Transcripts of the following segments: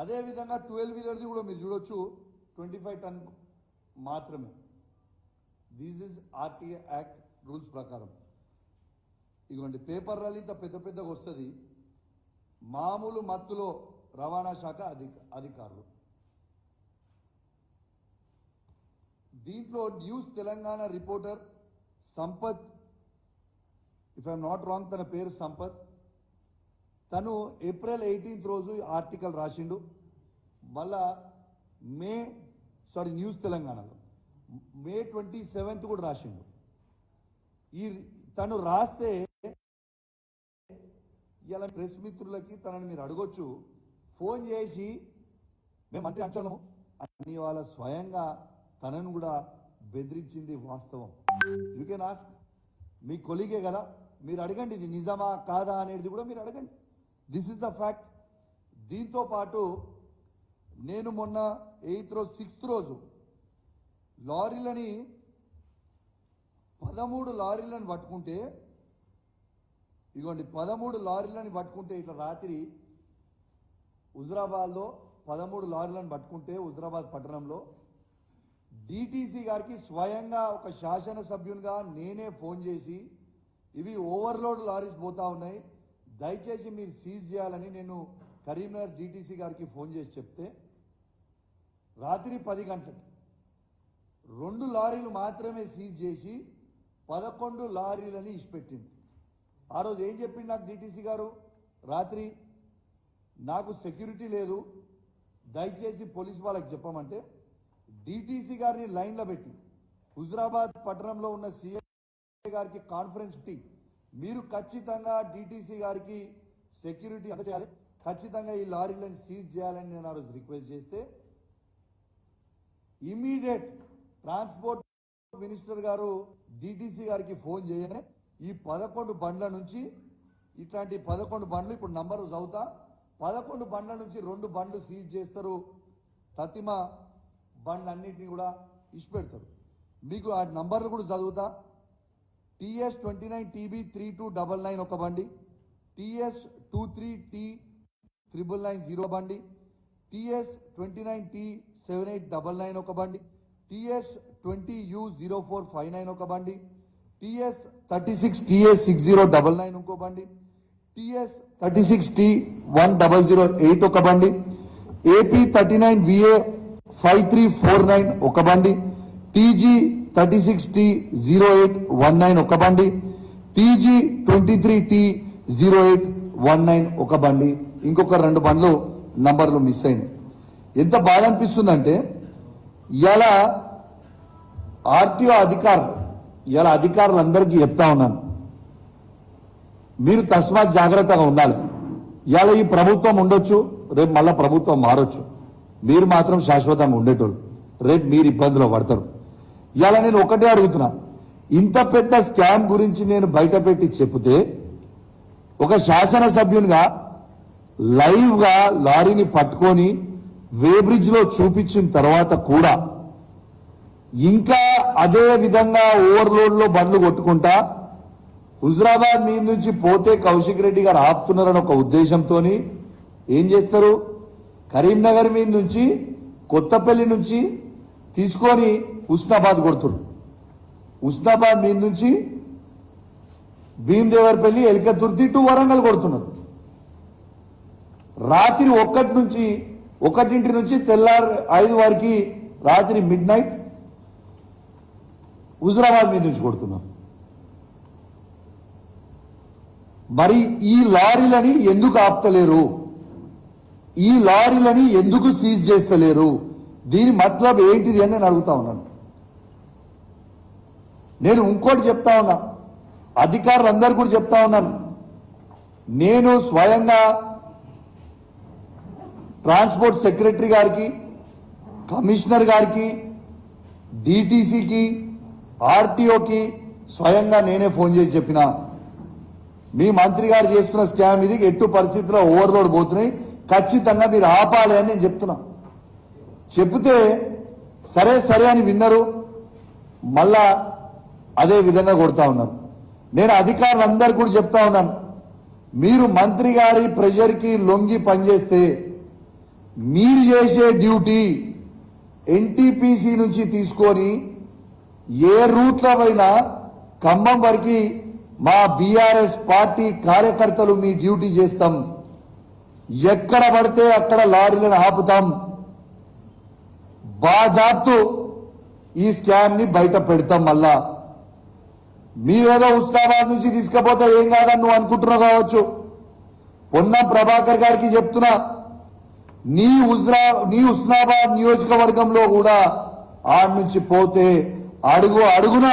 అదేవిధంగా ట్వెల్వ్ వీలర్ది కూడా మీరు చూడొచ్చు. ట్వంటీ ఫైవ్ టన్ మాత్రమే. This is RTA act rules ప్రకారం. ఇదిగోండి పేపర్ ర్యాలీ ఇంత పెద్ద పెద్దగా వస్తుంది. మామూలు మత్తులో రవాణా శాఖ అధిక అధికారులు. దీంట్లో news Telangana reporter Sampath if I'm not wrong తన పేరు సంపత్. తను ఏప్రిల్ ఎయిటీన్త్ రోజు ఆర్టికల్ రాసిండు. మళ్ళా మే సారీ న్యూస్ తెలంగాణలో. మే ట్వంటీ సెవెంత్ కూడా రాసిండు. ఈ తను రాస్తే ఇలా ప్రెస్ మిత్రులకి తనని మీరు అడగొచ్చు. ఫోన్ చేసి మేము మంత్రి అంచలము అని వాళ్ళ స్వయంగా తనను కూడా బెదిరించింది వాస్తవం. You can ask me colleague కదా. మీరు అడగండి ఇది నిజమా కాదా అనేది కూడా మీరు అడగండి. దిస్ ఇస్ ద ఫ్యాక్ట్ దీంతో పాటు నేను మొన్న ఎయిత్ రోజు సిక్స్త్ రోజు లారీలని పదమూడు లారీలను పట్టుకుంటే ఇదిగోండి పదమూడు లారీలను పట్టుకుంటే ఇట్లా రాత్రి హుజరాబాద్లో పదమూడు లారీలను పట్టుకుంటే హుజరాబాద్ పట్టణంలో డిటీసీ గారికి స్వయంగా ఒక శాసనసభ్యునిగా నేనే ఫోన్ చేసి ఇవి ఓవర్లోడ్ లారీస్ పోతా ఉన్నాయి. దయచేసి మీరు సీజ్ చేయాలని నేను కరీంనగర్ డిటిసి గారికి ఫోన్ చేసి చెప్తే రాత్రి పది గంటలకి రెండు లారీలు మాత్రమే సీజ్ చేసి పదకొండు లారీలని ఇచ్చిపెట్టింది. ఆ రోజు ఏం చెప్పింది నాకు డిటిసి గారు? రాత్రి నాకు సెక్యూరిటీ లేదు దయచేసి పోలీస్ వాళ్ళకి చెప్పమంటే డిటిసి గారిని లైన్లో పెట్టి హుజరాబాద్ పట్టణంలో ఉన్న సీఎం గారికి కాన్ఫరెన్స్ టీ మీరు ఖచ్చితంగా డిటీసీ గారికి సెక్యూరిటీ చేయాలి ఖచ్చితంగా ఈ లారీలను సీజ్ చేయాలని నేను ఆ రోజు రిక్వెస్ట్ చేస్తే ఇమీడియట్ ట్రాన్స్పోర్ట్ మినిస్టర్ గారు డిటిసి గారికి ఫోన్ చేయగానే ఈ పదకొండు బండ్ల నుంచి ఇట్లాంటి పదకొండు బండ్లు ఇప్పుడు నంబర్ చదువుతా పదకొండు బండ్ల నుంచి రెండు బండ్లు సీజ్ చేస్తారు. తతిమ బండ్లన్నింటినీ కూడా ఇచ్చిపెడతారు. మీకు ఆ నంబర్లు కూడా చదువుతా TS twenty nine TB three two double nine ఒక బండి. TS two three T triple nine zero బండి. TS twenty nine T seven eight double nine ఒక బండి. TS twenty U zero four five nine ఒక బండి. TS thirty six TS six zero double nine ఇంకో బండి. TS thirty six T one double zero eight ఒక బండి. AP thirty nine VA five three four nine ఒక బండి. TG thirty six T zero eight one nine ఒక బండి TG twenty three T zero eight one nine ఒక బండి. ఇంకొక రెండు బండ్లు నంబర్లు మిస్ అయినాయి. ఎంత బాధ అనిపిస్తుందంటే ఇలా ఆర్టీఓ అధికారులు ఇలా అధికారులందరికీ చెప్తా ఉన్నాను. మీరు తస్మాత్ జాగ్రత్తగా ఉండాలి. ఇవాళ ఈ ప్రభుత్వం ఉండొచ్చు రేపు మళ్ళా ప్రభుత్వం మారొచ్చు. మీరు మాత్రం శాశ్వతంగా ఉండేటోళ్ళు. రేపు మీరు ఇబ్బందులో పడతారు. ఇవాళ నేను ఒకటే అడుగుతున్నా. ఇంత పెద్ద స్కామ్ గురించి నేను బయట పెట్టి చెప్తే ఒక శాసనసభ్యునిగా లైవ్గా లారీని పట్టుకొని వేబ్రిడ్జ్లో చూపించిన తర్వాత కూడా ఇంకా అదే విధంగా ఓవర్లోడ్లో బండ్లు కొట్టుకుంటా హుజరాబాద్ మీద నుంచి పోతే కౌశిక్ రెడ్డి గారు ఆపుతున్నారని ఒక ఉద్దేశంతో ఏం చేస్తారు? కరీంనగర్ మీద నుంచి కొత్తపల్లి నుంచి తీసుకొని ఉస్నాబాద్ కొడుతున్నారు ఉస్నాబాద్ మీద నుంచి భీమదేవరపల్లి ఎలికతుర్తి టు వరంగల్ కొడుతున్నారు. రాత్రి ఒక్కటి నుంచి ఒకటింటి నుంచి తెల్లారు ఐదు వారికి రాత్రి మిడ్ నైట్ హుజరాబాద్ మీద నుంచి కొడుతున్నారు. మరి ఈ లారీలని ఎందుకు ఆపుతలేరు? ఈ లారీలని ఎందుకు సీజ్ చేస్తలేరు? దీని మతలబ్ ఏంటిది అని నేను అడుగుతా ఉన్నాను. నేను ఇంకోటి చెప్తా ఉన్నా. అధికారులందరూ కూడా చెప్తా ఉన్నాను. నేను స్వయంగా ట్రాన్స్పోర్ట్ సెక్రటరీ గారికి కమిషనర్ గారికి డిటీసీకి ఆర్టీఓకి స్వయంగా నేనే ఫోన్ చేసి చెప్పిన. మీ మంత్రి గారు చేస్తున్న స్కామ్ ఇది ఎట్టు పరిస్థితిలో ఓవర్లోడ్ పోతున్నాయి. ఖచ్చితంగా మీరు ఆపాలి అని నేను చెప్తున్నా. చెబితే సరే సరే అని విన్నారు. మళ్ళా అదే విధంగా కొడతా ఉన్నారు. నేను అధికారులందరూ కూడా చెప్తా ఉన్నాను. మీరు మంత్రి గారి ప్రెషర్కి లొంగి పనిచేస్తే మీరు చేసే డ్యూటీ ఎన్టీపీసీ నుంచి తీసుకొని ఏ రూట్ల అయినా ఖమ్మం వరకు మా బీఆర్ఎస్ పార్టీ కార్యకర్తలు మీ డ్యూటీ చేస్తాం. ఎక్కడ పడితే అక్కడ లారీలను ఆపుతాం. బాజాప్తు ఈ స్కామ్ని బయట పెడతాం మళ్ళా. మీరేదో ఉస్తాబాద్ నుంచి తీసుకపోతే ఏం కాదని నువ్వు అనుకుంటున్నావు కావచ్చు. పొన్న ప్రభాకర్ గారికి చెప్తున్నా నీ ఉజ్రా నీ ఉస్నాబాద్ నియోజకవర్గంలో కూడా ఆడ నుంచి పోతే అడుగు అడుగున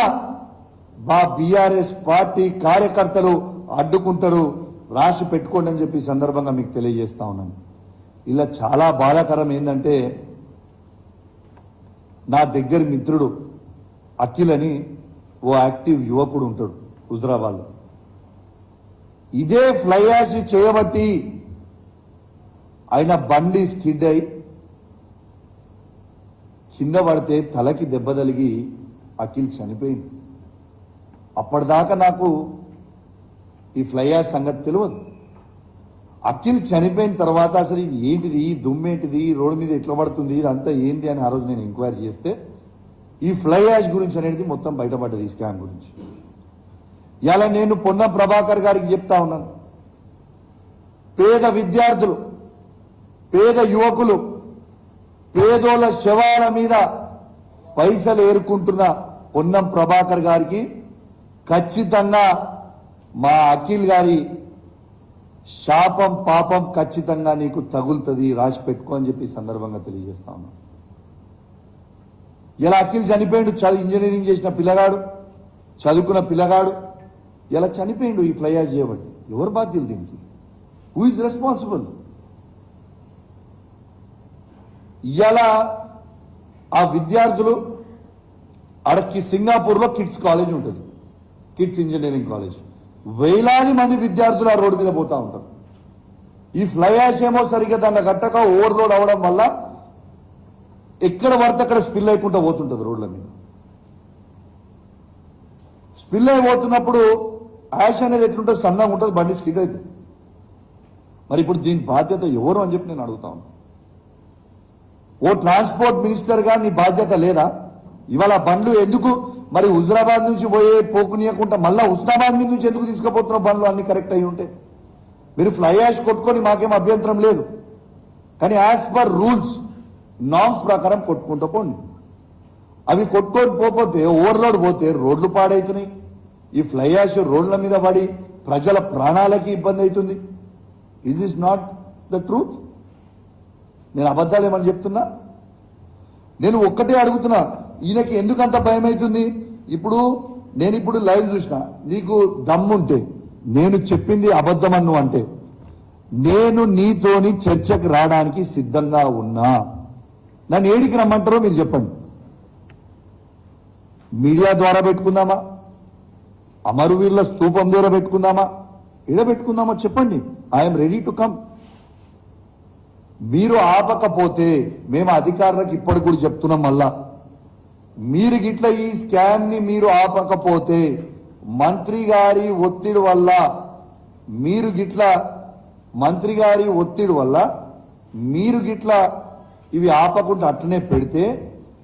మా బీఆర్ఎస్ పార్టీ కార్యకర్తలు అడ్డుకుంటారు రాసి పెట్టుకోండి అని చెప్పి సందర్భంగా మీకు తెలియజేస్తా ఉన్నాను. ఇలా చాలా బాధాకరం ఏంటంటే నా దగ్గర మిత్రుడు అఖిల్ అని ఓ యాక్టివ్ యువకుడు ఉంటాడు హుజరాబాద్లో ఇదే ఫ్లై యాష్ చేయబట్టి ఆయన బండి స్కిడ్ అయి కింద పడితే తలకి దెబ్బ తలిగి అఖిల్ చనిపోయింది. అప్పటిదాకా నాకు ఈ ఫ్లై యాష్ సంగతి తెలియదు. అఖిల్ చనిపోయిన తర్వాత అసలు ఇది ఏంటిది? దుమ్మేంటిది రోడ్డు మీద ఎట్లా పడుతుంది? ఇదంతా ఏంది అని ఆ రోజు నేను ఎంక్వైరీ చేస్తే ఈ ఫ్లై యాష్ గురించి అనేది మొత్తం బయటపడ్డది ఈ స్కామ్ గురించి. ఇలా నేను పొన్న ప్రభాకర్ గారికి చెప్తా ఉన్నాను. పేద విద్యార్థులు పేద యువకులు పేదోళ్ళ శవాల మీద పైసలు ఏరుకుంటున్న పొన్నం ప్రభాకర్ గారికి ఖచ్చితంగా మా అఖిల్ గారి శాపం పాపం ఖచ్చితంగా నీకు తగులుతుంది రాసి పెట్టుకో అని చెప్పి సందర్భంగా తెలియజేస్తా ఇలా అఖిల్ చనిపోయిండు చదువు ఇంజనీరింగ్ చేసిన పిల్లగాడు చదువుకున్న పిల్లగాడు ఇలా చనిపోయిండు ఈ ఫ్లైయాజ్ చేయబట్టి. ఎవరు బాధ్యులు దీనికి? హూ ఇస్ రెస్పాన్సిబుల్ ఇలా ఆ విద్యార్థులు అడక్కి సింగాపూర్లో కిడ్స్ కాలేజ్ ఉంటుంది కిడ్స్ ఇంజనీరింగ్ కాలేజ్. వేలాది మంది విద్యార్థులు ఆ రోడ్డు మీద పోతా ఉంటారు. ఈ ఫ్లై యాష్ ఏమో సరిగ్గా దాన్ని కట్టక ఓవర్లోడ్ అవడం వల్ల ఎక్కడ పడితే అక్కడ స్పిల్ అయ్యకుండా పోతుంటుంది రోడ్ల మీద. స్పిల్ అయిపోతున్నప్పుడు యాష్ అనేది ఎట్లుంటుంది సన్నగా ఉంటుంది బండి స్కిడ్ అవుతుంది మరి ఇప్పుడు దీని బాధ్యత ఎవరు అని చెప్పి నేను అడుగుతా ఓ ట్రాన్స్పోర్ట్ మినిస్టర్గా నీ బాధ్యత లేదా? ఇవాళ బండ్లు ఎందుకు మరి హుజరాబాద్ నుంచి పోయే పోకునియకుండా మళ్ళీ హుస్నాబాద్ మీద నుంచి ఎందుకు తీసుకుపోతున్న పనులు అన్ని కరెక్ట్ అయి ఉంటే? మీరు ఫ్లై యాష్ కొట్టుకొని మాకేం అభ్యంతరం లేదు. కానీ యాజ్ పర్ రూల్స్ నామ్స్ ప్రకారం కొట్టుకుంటూ పోండి. అవి కొట్టుకొని పోతే ఓవర్లోడ్ పోతే రోడ్లు పాడవుతున్నాయి ఈ ఫ్లై యాష్ రోడ్ల మీద పడి ప్రజల ప్రాణాలకి ఇబ్బంది అవుతుంది. Is is not the truth నేను అబద్ధాలు ఏమని చెప్తున్నా? నేను ఒక్కటే అడుగుతున్నా. ఈయనకి ఎందుకు అంత భయం అవుతుంది ఇప్పుడు నేను ఇప్పుడు లైవ్ చూసిన నీకు దమ్ముంటే నేను చెప్పింది అబద్ధమన్ను అంటే నేను నీతోని చర్చకు రావడానికి సిద్ధంగా ఉన్నా. నన్ను ఏడికి రమ్మంటారో మీరు చెప్పండి. మీడియా ద్వారా పెట్టుకుందామా? అమరువీర్ల స్తూపం ద్వారా పెట్టుకుందామా? ఎడ పెట్టుకుందామా చెప్పండి. ఐఎమ్ రెడీ టు కమ్ మీరు ఆపకపోతే మేము అధికారులకు ఇప్పటికి కూడా చెప్తున్నాం మళ్ళా. మీరు గిట్ల ఈ స్కామ్ని మీరు ఆపకపోతే మంత్రి గారి ఒత్తిడి వల్ల మీరు గిట్ల మంత్రి గారి ఒత్తిడి వల్ల మీరు గిట్ల ఇవి ఆపకుండా అట్లనే పెడితే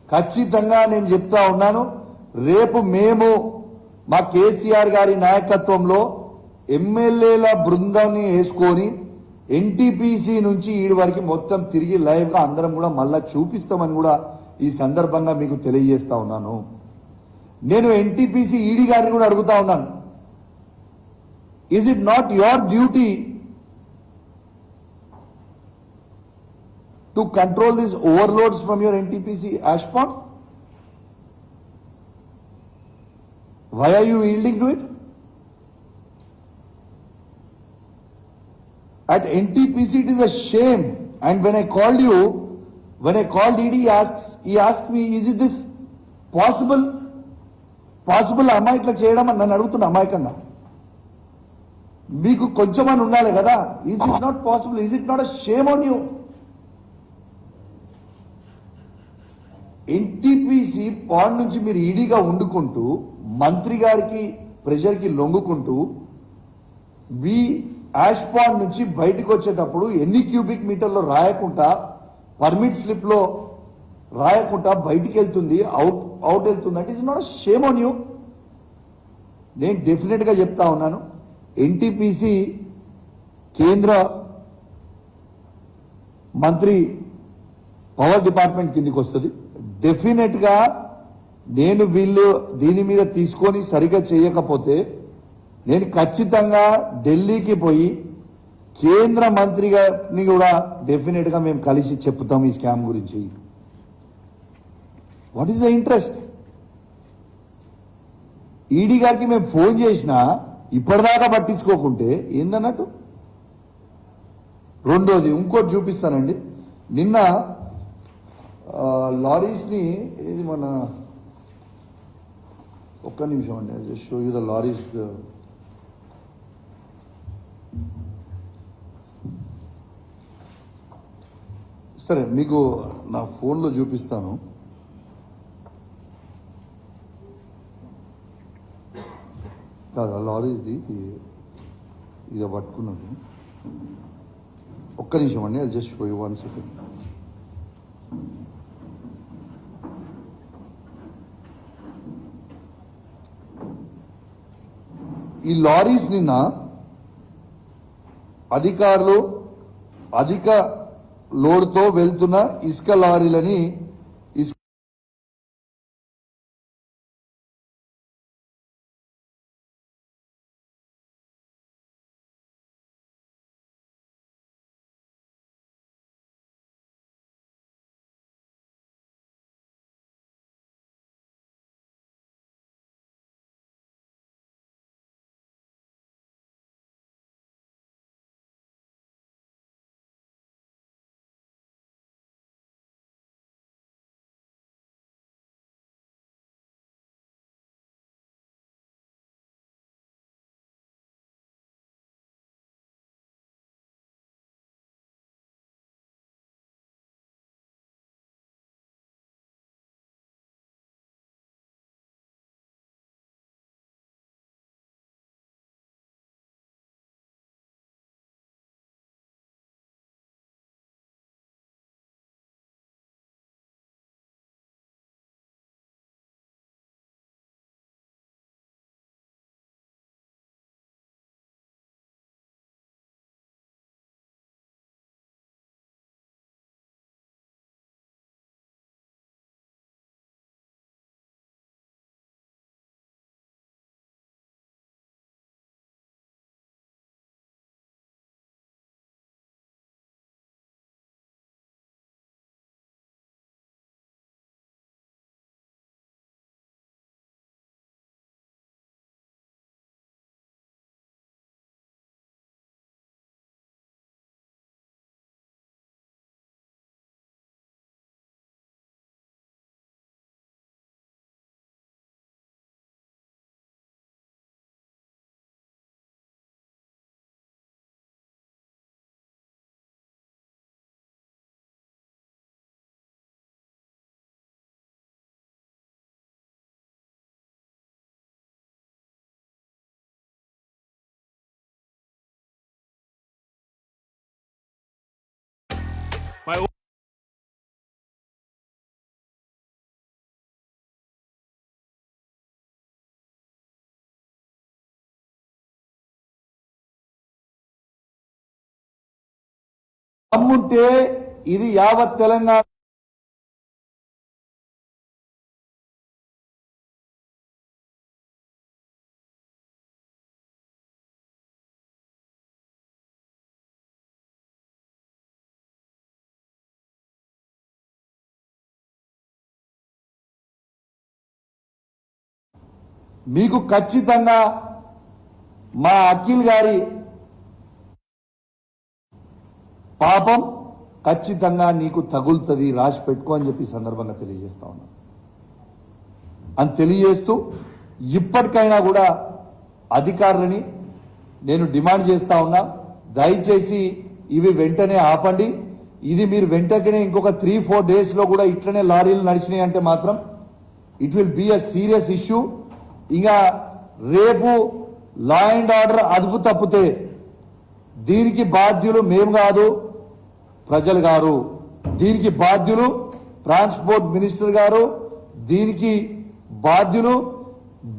ఖచ్చితంగా నేను చెప్తా ఉన్నాను రేపు మేము మా కేసీఆర్ గారి నాయకత్వంలో ఎమ్మెల్యేల బృందాన్ని వేసుకొని ఎన్టీపీసీ నుంచి ఈడి వరకు మొత్తం తిరిగి లైవ్గా అందరం కూడా మళ్ళా చూపిస్తామని కూడా ఈ సందర్భంగా మీకు తెలియజేస్తా ఉన్నాను. నేను ఎన్టీపీసీ ఈడీ గారిని కూడా అడుగుతా ఉన్నాను. Is it not your duty to control this overloads from your NTPC ash pond why are you yielding to it At NTPC, it is a shame. And when I called you, when I called ED, he asks, he asked me, is it this possible? Possible అమ్మాయి ఇట్లా చేయడం అని నన్ను అడుగుతున్నా అమాయకంగా మీకు కొంచెం అని ఉండాలి కదా. Is this not possible is it not a shame on you NTPC pond నుంచి మీరు ఈడీగా వండుకుంటూ మంత్రి గారికి ప్రెషర్కి లొంగుకుంటూ మీ యాష్ పాండ్ నుంచి బయటకు వచ్చేటప్పుడు ఎన్ని క్యూబిక్ మీటర్లు రాయకుండా పర్మిట్ స్లిప్లో రాయకుండా బయటికి వెళ్తుంది అవుట్ అవుట్ వెళ్తుంది అంటే ఇది నాట్ షేమ్ ఆన్ యూ నేను డెఫినెట్గా చెప్తా ఉన్నాను ఎన్టీపీసీ కేంద్ర మంత్రి పవర్ డిపార్ట్మెంట్ కిందికి వస్తుంది. డెఫినెట్గా నేను వీళ్ళు దీని మీద తీసుకొని సరిగా చేయకపోతే నేను ఖచ్చితంగా ఢిల్లీకి పోయి కేంద్ర మంత్రిగారిని కూడా డెఫినెట్గా మేము కలిసి చెప్తాం ఈ స్కామ్ గురించి. What is the interest ED గారికి మేము ఫోన్ చేసినా ఇప్పటిదాకా పట్టించుకోకుంటే ఏందన్నట్టు? రెండోది ఇంకోటి చూపిస్తానండి. నిన్న లారీస్ని ఇది మన ఒక్క నిమిషం అండి షో యూ ద లారీస్ సరే మీకు నా ఫోన్లో చూపిస్తాను. కాదు లారీస్ది ఇది- పట్టుకున్నది. పట్టుకున్నాను ఒక్క నిమిషం అండి అది జస్ట్ పోయి వన్ సెకండ్ ఈ లారీస్ నిన్న అధికారులు అధిక లోడ్తో వెళ్తున్న ఇసుక లారీలని దమ్ముంటే ఇది యావత్ తెలంగాణ మీకు ఖచ్చితంగా మా అఖిల్ గారి పాపం ఖచ్చితంగా నీకు తగులుతుంది రాసి పెట్టుకో అని చెప్పి సందర్భంగా తెలియజేస్తా ఉన్నాను అని తెలియజేస్తూ ఇప్పటికైనా కూడా అధికారులని నేను డిమాండ్ చేస్తా ఉన్నా దయచేసి ఇవి వెంటనే ఆపండి. ఇది మీరు వెంటనే ఇంకొక త్రీ ఫోర్ డేస్లో కూడా ఇట్లనే లారీలు నడిచినాయి అంటే మాత్రం it will be a serious issue. ఇంకా రేపు లా అండ్ ఆర్డర్ అదుపు తప్పితే దీనికి బాధ్యులు మేము కాదు ప్రజలు గారు దీనికి బాధ్యులు ట్రాన్స్పోర్ట్ మినిస్టర్ గారు దీనికి బాధ్యులు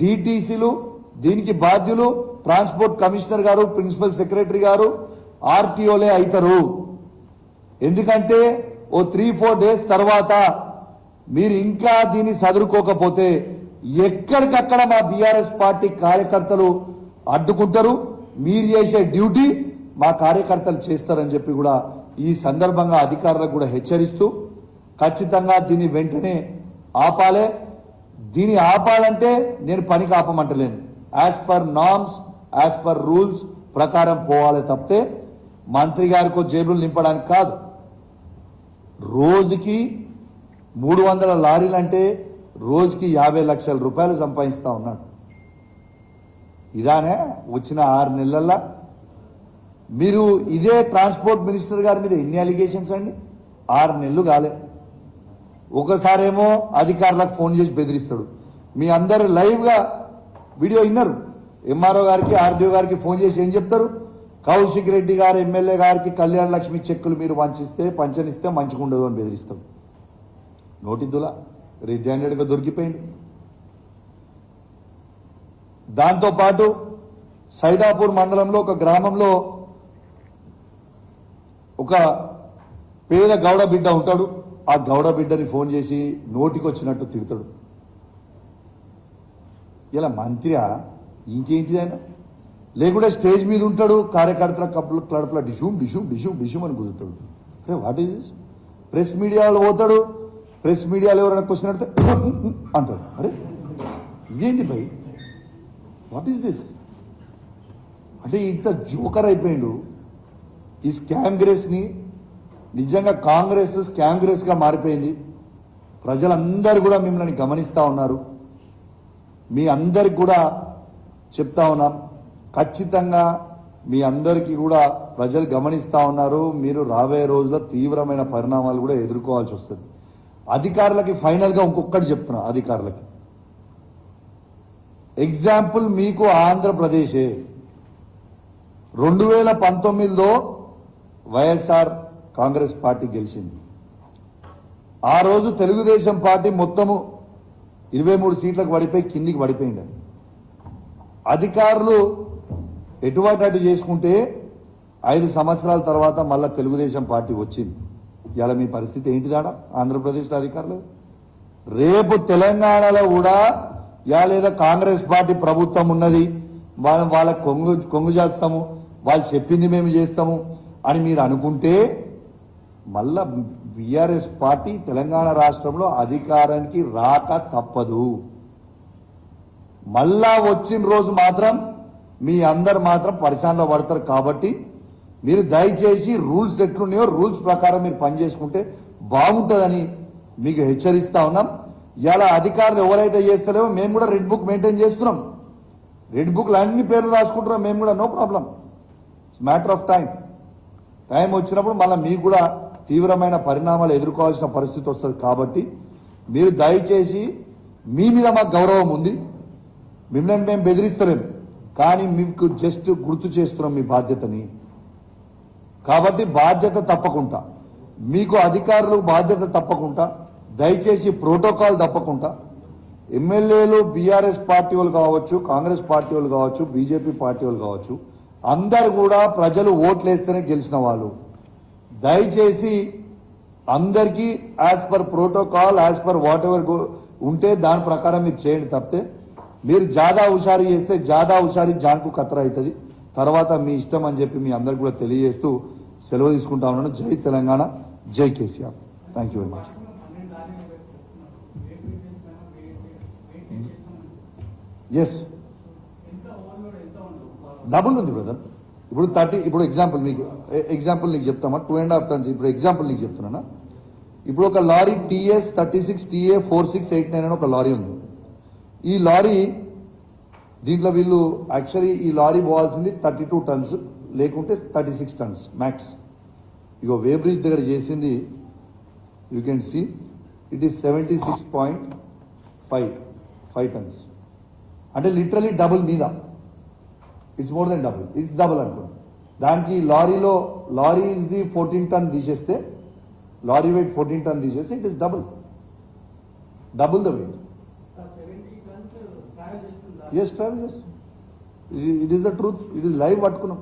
డిటీసీలు దీనికి బాధ్యులు ట్రాన్స్పోర్ట్ కమిషనర్ గారు ప్రిన్సిపల్ సెక్రటరీ గారు ఆర్టీఓలే అవుతారు ఎందుకంటే ఓ త్రీ ఫోర్ డేస్ తర్వాత మీరు ఇంకా దీన్ని సదురుకోకపోతే ఎక్కడికక్కడ మా బీఆర్ఎస్ పార్టీ కార్యకర్తలు అడ్డుకుంటారు మీరు చేసే డ్యూటీ మా కార్యకర్తలు చేస్తారని చెప్పి కూడా ఈ సందర్భంగా అధికారులకు కూడా హెచ్చరిస్తూ ఖచ్చితంగా దీన్ని వెంటనే ఆపాలే. దీన్ని ఆపాలంటే నేను పనికి ఆపమంటలేను as per norms as per rules ప్రకారం పోవాలి తప్పితే మంత్రి గారికో జేబులు నింపడానికి కాదు. రోజుకి మూడు వందల లారీలు అంటే రోజుకి యాభై లక్షల రూపాయలు సంపాదిస్తా ఉన్నాడు. ఇదానే వచ్చిన ఆరు నెలల్లో మీరు ఇదే ట్రాన్స్పోర్ట్ మినిస్టర్ గారి మీద ఎన్ని అలిగేషన్స్ అండి? ఆరు నెలలు కాలే. ఒకసారేమో అధికారులకు ఫోన్ చేసి బెదిరిస్తాడు. మీ అందరు లైవ్గా వీడియో విన్నారు. ఎంఆర్ఓ గారికి ఆర్డీఓ గారికి ఫోన్ చేసి ఏం చెప్తారు? కౌశిక్ రెడ్డి గారు ఎమ్మెల్యే గారికి కళ్యాణ లక్ష్మి చెక్కులు మీరు పంచిస్తే పంచనిస్తే మంచిగా ఉండదు అని బెదిరిస్తాడు. నోటిద్దులా? రెడ్ హ్యాండెడ్గా దొరికిపోయింది దాంతోపాటు సైదాపూర్ మండలంలో ఒక గ్రామంలో ఒక పేద గౌడ బిడ్డ ఉంటాడు ఆ గౌడ బిడ్డని ఫోన్ చేసి నోటికి వచ్చినట్టు తిడతాడు. ఇలా మంత్రియా? ఇంకేంటిదైనా లేకుంటే స్టేజ్ మీద ఉంటాడు కార్యకర్తల కప్పుల కడపల డిషూమ్ డిషూమ్ డిషూమ్ డిషూమ్ అని కుదురుతాడు అరే వాట్ ఈస్ దిస్ ప్రెస్ మీడియాలో పోతాడు ప్రెస్ మీడియాలో ఎవరైనా క్వశ్చన్ అడితే అంటాడు. అరే ఇదేంది భయ్? వాట్ ఈస్ దిస్ అంటే ఇంత జోకర్ అయిపోయిండు. ఈ స్కామ్గ్రెస్ని నిజంగా కాంగ్రెస్ స్కామ్గ్రెస్గా మారిపోయింది. ప్రజలందరూ కూడా మిమ్మల్ని గమనిస్తూ ఉన్నారు. మీ అందరికి కూడా చెప్తా ఉన్నాం ఖచ్చితంగా మీ అందరికీ కూడా ప్రజలు గమనిస్తా ఉన్నారు. మీరు రాబోయే రోజుల్లో తీవ్రమైన పరిణామాలు కూడా ఎదుర్కోవాల్సి వస్తుంది. అధికారులకి ఫైనల్గా ఇంకొకటి చెప్తున్నా అధికారులకి. ఎగ్జాంపుల్ మీకు ఆంధ్రప్రదేశే. రెండు వేల పంతొమ్మిదిలో వైఎస్ఆర్ కాంగ్రెస్ పార్టీ గెలిచింది. ఆ రోజు తెలుగుదేశం పార్టీ మొత్తము ఇరవై మూడు సీట్లకు పడిపోయి కిందికి పడిపోయింది. అధికారులు ఎటువంటి అటు చేసుకుంటే ఐదు సంవత్సరాల తర్వాత మళ్ళా తెలుగుదేశం పార్టీ వచ్చింది. ఇలా మీ పరిస్థితి ఏంటిదాడా ఆంధ్రప్రదేశ్లో అధికారులు? రేపు తెలంగాణలో కూడా యా లేదా కాంగ్రెస్ పార్టీ ప్రభుత్వం ఉన్నది. వాళ్ళ కొంగు కొంగు చేస్తాము వాళ్ళు చెప్పింది మేము చేస్తాము. అని మీరు అనుకుంటే మళ్ళా బీఆర్ఎస్ పార్టీ తెలంగాణ రాష్ట్రంలో అధికారానికి రాక తప్పదు. మళ్ళా వచ్చిన రోజు మాత్రం మీ అందరు మాత్రం పరిశానలో పడతారు కాబట్టి మీరు దయచేసి రూల్స్ ఎట్లున్నాయో రూల్స్ ప్రకారం మీరు పనిచేసుకుంటే బాగుంటుందని మీకు హెచ్చరిస్తా ఉన్నాం. ఇలా అధికారులు ఎవరైతే చేస్తలేమో మేము కూడా రెడ్ బుక్ మెయింటైన్ చేస్తున్నాం. రెడ్ బుక్లు అన్ని పేర్లు రాసుకుంటున్నాం మేము కూడా no problem. Matter of time time వచ్చినప్పుడు మళ్ళీ మీకు కూడా తీవ్రమైన పరిణామాలు ఎదుర్కోవాల్సిన పరిస్థితి వస్తుంది కాబట్టి మీరు దయచేసి మీ మీద మాకు గౌరవం ఉంది. మిమ్మల్ని మేము బెదిరిస్తలేం. కానీ మీకు జస్ట్ గుర్తు చేస్తున్నాం మీ బాధ్యతని. కాబట్టి బాధ్యత తప్పకుండా. మీకు అధికారులు బాధ్యత తప్పకుండా. దయచేసి ప్రోటోకాల్ తప్పకుండా. ఎమ్మెల్యేలు బీఆర్ఎస్ పార్టీ వాళ్ళు కావచ్చు కాంగ్రెస్ పార్టీ వాళ్ళు కావచ్చు బీజేపీ పార్టీ వాళ్ళు కావచ్చు అందరు కూడా ప్రజలు ఓట్లేస్తేనే గెలిచిన వాళ్ళు. దయచేసి అందరికీ as per protocol as per whatever ఉంటే దాని ప్రకారం మీరు చేయండి తప్పితే మీరు జాదా హుషారి చేస్తే జాదా హుషారి జాన్కు కత్తర అవుతుంది. తర్వాత మీ ఇష్టం అని చెప్పి మీ అందరికి కూడా తెలియజేస్తూ సెలవు తీసుకుంటా ఉన్నాను. జై తెలంగాణ జై KCR. Thank you very much yes double ఉంది బ్రదర్ ఇప్పుడు థర్టీ ఇప్పుడు ఎగ్జాంపుల్ మీకు ఎగ్జాంపుల్ నీకు చెప్తామా? టూ అండ్ హాఫ్ టన్స్ ఇప్పుడు ఎగ్జాంపుల్ నీకు చెప్తున్నానా? ఇప్పుడు ఒక lorry TS thirty six TA four six eight nine అని ఒక లారీ ఉంది. ఈ లారీ దీంట్లో వీళ్ళు యాక్చువల్లీ ఈ లారీ పోవాల్సింది థర్టీ టూ టన్స్ లేకుంటే థర్టీ సిక్స్ టన్స్ మ్యాక్స్ ఇగో వే బ్రిడ్జ్ దగ్గర చేసింది you can see it is seventy six point five five tons అంటే లిటరలీ డబుల్ మీద. It's more than double it's double అనుకోండి దానికి లారీలో lorry is the fourteen ton తీసేస్తే లారీ వెయిట్ ఫోర్టీన్ టన్ తీసేసి it is double double the weight travel చేస్తుందా? Yes travel చేస్తాం it is the truth it is live పట్టుకున్నాం.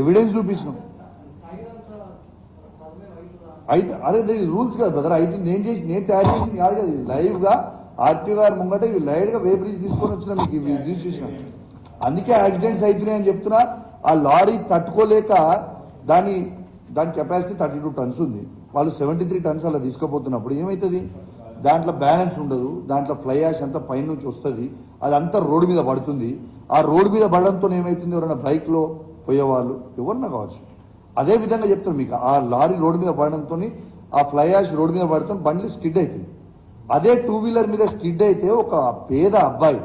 Evidence చూపించినాం. అయితే అరే దీని రూల్స్ కదా బ్రదర్. అయితే నేను చేసి నేను తయారు చేసింది కాదు కదా. లైవ్గా ఆర్టీ గారు ముంగట ఇవి లైవ్గా వే బ్రిడ్జ్ తీసుకొని వచ్చిన మీకు. ఇవి రిజిస్ట్రేషన్. అందుకే యాక్సిడెంట్స్ అవుతున్నాయి అని చెప్తున్నా ఆ లారీ తట్టుకోలేక దాని దాని కెపాసిటీ థర్టీ టూ టన్స్ ఉంది. వాళ్ళు సెవెంటీ త్రీ టన్స్ అలా తీసుకుపోతున్నప్పుడు ఏమవుతుంది దాంట్లో బ్యాలెన్స్ ఉండదు దాంట్లో ఫ్లై యాష్ అంతా పైన నుంచి వస్తుంది అదంతా రోడ్డు మీద పడుతుంది. ఆ రోడ్డు మీద పడడంతో ఏమవుతుంది ఎవరైనా బైక్లో పోయేవాళ్ళు ఎవరన్నా కావచ్చు. అదే విధంగా చెప్తాను మీకు ఆ లారీ రోడ్డు మీద పడడంతో ఆ ఫ్లై యాష్ రోడ్డు మీద పడితే బండ్లు స్కిడ్ అవుతుంది అదే టూ వీలర్ మీద స్కిడ్ అయితే ఒక పేద అబ్బాయి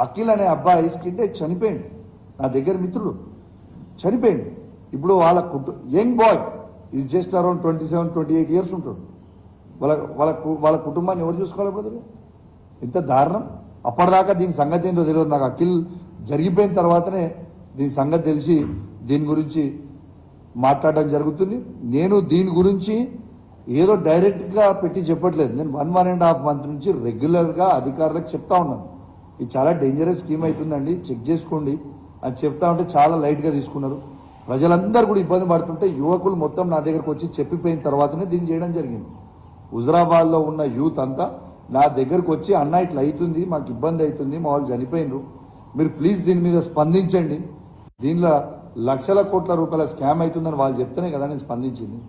అఖిల్ అనే అబ్బాయి స్కిడ్ అయి చనిపోయింది నా దగ్గర మిత్రుడు. చనిపోయింది ఇప్పుడు వాళ్ళ కుటు యంగ్ బాయ్. ఇది just around twenty seven twenty eight years ఉంటాడు. వాళ్ళ వాళ్ళ కు- వాళ్ళ కుటుంబాన్ని ఎవరు చూసుకోవాలి బ్రదర్? ఎంత దారుణం. అప్పటిదాకా దీని సంగతి ఏంటో తెలియదు. నాకు అఖిల్ జరిగిపోయిన తర్వాతనే దీని సంగతి తెలిసి దీని గురించి మాట్లాడడం జరుగుతుంది. నేను దీని గురించి ఏదో డైరెక్ట్గా పెట్టి చెప్పట్లేదు. నేను one one and half month నుంచి రెగ్యులర్గా అధికారులకు చెప్తా ఉన్నాను. ఇది చాలా డేంజరస్ స్కీమ్ అవుతుందండి చెక్ చేసుకోండి. అని చెప్తా ఉంటే చాలా లైట్గా తీసుకున్నారు. ప్రజలందరూ కూడా ఇబ్బంది పడుతుంటే యువకులు మొత్తం నా దగ్గరకు వచ్చి చెప్పిపోయిన తర్వాతనే దీన్ని చేయడం జరిగింది. హుజరాబాద్లో ఉన్న యూత్ అంతా నా దగ్గరకు వచ్చి అన్న ఇట్లా అవుతుంది మాకు ఇబ్బంది అవుతుంది మా వాళ్ళు చనిపోయినరు. మీరు ప్లీజ్ దీని మీద స్పందించండి. దీనిలో లక్షల కోట్ల రూపాయల స్కామ్ అవుతుందని వాళ్ళు చెప్తేనే కదా నేను స్పందించింది.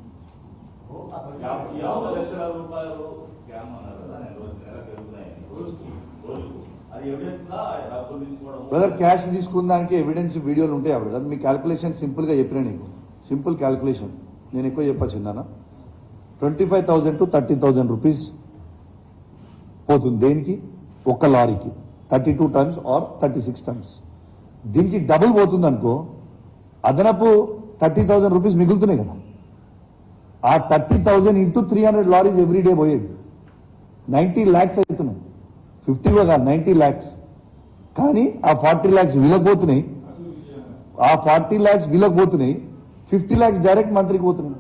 బ్రదర్ క్యాష్ తీసుకున్న దానికి ఎవిడెన్స్ వీడియోలు ఉంటాయా బ్రదర్ మీ క్యాల్కులేషన్ సింపుల్గా నీకు. సింపుల్ క్యాల్కులేషన్ నేను ఎక్కువ చెప్పచ్చు twenty five thousand to thirty thousand rupees పోతుంది దేనికి? ఒక్క లారీకి. Thirty two tons or thirty six tons దీనికి డబుల్ పోతుంది అనుకో అదనపు థర్టీ థౌసండ్ రూపీస్ మిగులుతున్నాయి కదా. ఆ thirty thousand into three hundred lorries every day పోయేది నైంటీ ల్యాక్స్ అవుతున్నాయి. ఫిఫ్టీ కాదు నైంటీ ల్యాక్స్ కానీ ఆ ఫార్టీ ల్యాక్స్ వీళ్ళకపోతున్నాయి ఆ ఫార్టీ ల్యాక్స్ వీళ్ళకపోతున్నాయి ఫిఫ్టీ ల్యాక్స్ డైరెక్ట్ మంత్రికి పోతున్నాయి.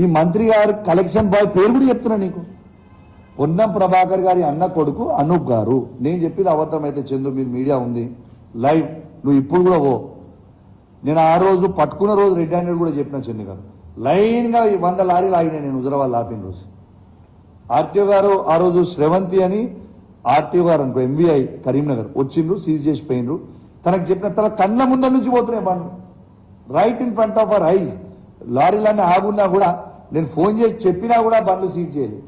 ఈ మంత్రి గారు కలెక్షన్ బాయ్ పేరు కూడా చెప్తున్నా నీకు. పొన్నం ప్రభాకర్ గారి అన్న కొడుకు అనూప్ గారు. నేను చెప్పేది అబద్ధం అయితే చందు మీద మీడియా ఉంది. లైవ్. నువ్వు ఇప్పుడు కూడా ఓ నేను ఆ రోజు పట్టుకున్న రోజు రెడ్ హ్యాండెడ్ కూడా చెప్పిన చందు గారు. లైన్గా వంద లారీలు ఆగినాయి నేను హుజరాబాద్ ఆపిన రోజు. ఆర్టీఓ గారు ఆ రోజు శ్రవంతి అని ఆర్టీఓ గారు అనుకో ఎంవీఐ కరీంనగర్ వచ్చిండ్రు సీజ్ చేసి పోయిండ్రు. తనకు చెప్పిన తన కళ్ళ ముందర నుంచి పోతున్నాయి బండ్లు. Right in front of our eyes లారీలన్నీ ఆగున్నా కూడా నేను ఫోన్ చేసి చెప్పినా కూడా బండ్లు సీజ్ చేయలేదు.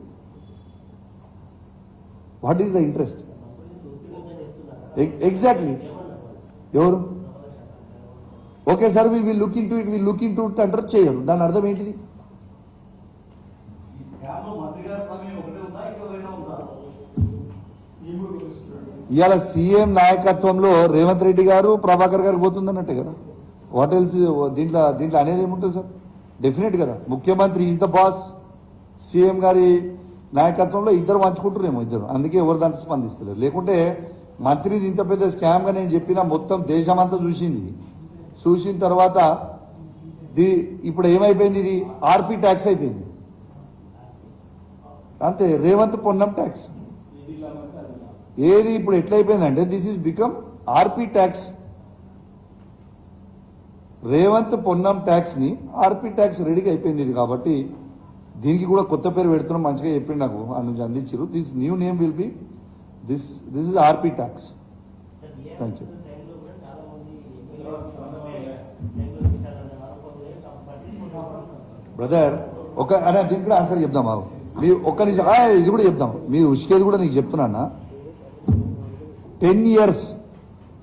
What is the interest exactly ఎవరు? Okay sir we will looking to it will looking to it అంటారు చేయరు. దాని అర్థం ఏంటిది ఈ స్కామ్లో మంత్రి గారి ప్రమేయం ఒకటే ఉందా ఇంకా వేరే ఉందా ఇవాళ సీఎం నాయకత్వంలో రేవంత్ రెడ్డి గారు ప్రభాకర్ గారు పోతుందన్నట్టే కదా. వాట్ ఎల్స్ దీంట్లో దీంట్లో అనేది ఏముంటుంది సార్? డెఫినెట్ కదా. ముఖ్యమంత్రి ఈజ్ ద బాస్ సీఎం గారి నాయకత్వంలో ఇద్దరు పంచుకుంటున్నారేమో ఇద్దరు. అందుకే ఎవరు దాంట్లో స్పందిస్తలేరు లేకుంటే మంత్రిది ఇంత పెద్ద స్కామ్గా నేను చెప్పిన మొత్తం దేశమంతా చూసింది. చూసిన తర్వాత ది ఇప్పుడు ఏమైపోయింది ఇది? ఆర్పీ ట్యాక్స్ అయిపోయింది. అంతే రేవంత్ పొన్నం ట్యాక్స్ ఏది ఇప్పుడు ఎట్లయిపోయిందంటే this is become RP tax Revanth Ponnam ట్యాక్స్ని RP tax రెడీగా అయిపోయింది ఇది కాబట్టి దీనికి కూడా కొత్త పేరు పెడుతున్నాం మంచిగా చెప్పిండు నాకు ఆ నుంచి అందించారు this new name will be this this is RP tax thank you brother ఒక అనే దీనికి కూడా ఆన్సర్ చెప్దాం బాబు. మీ ఒక్క నిమిషం ఇది కూడా చెప్దాం. మీరు ఉష్కేది కూడా నీకు చెప్తున్నా ten years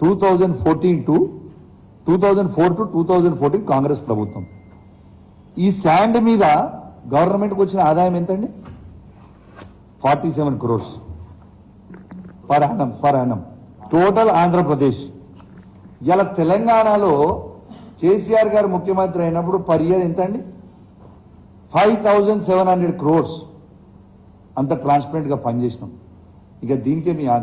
two thousand fourteen to two thousand four to two thousand fourteen Congress ప్రభుత్వం ఈ శాండ్ మీద గవర్నమెంట్కి వచ్చిన ఆదాయం ఎంతండి? Forty seven crores per annum per annum total Andhra Pradesh ఇలా తెలంగాణలో కేసీఆర్ గారు ముఖ్యమంత్రి అయినప్పుడు పర్ ఇయర్ ఎంత అండి five thousand seven hundred crores అంత ట్రాన్స్పరెంట్గా పనిచేసినాం. ఇక దీనికే మీ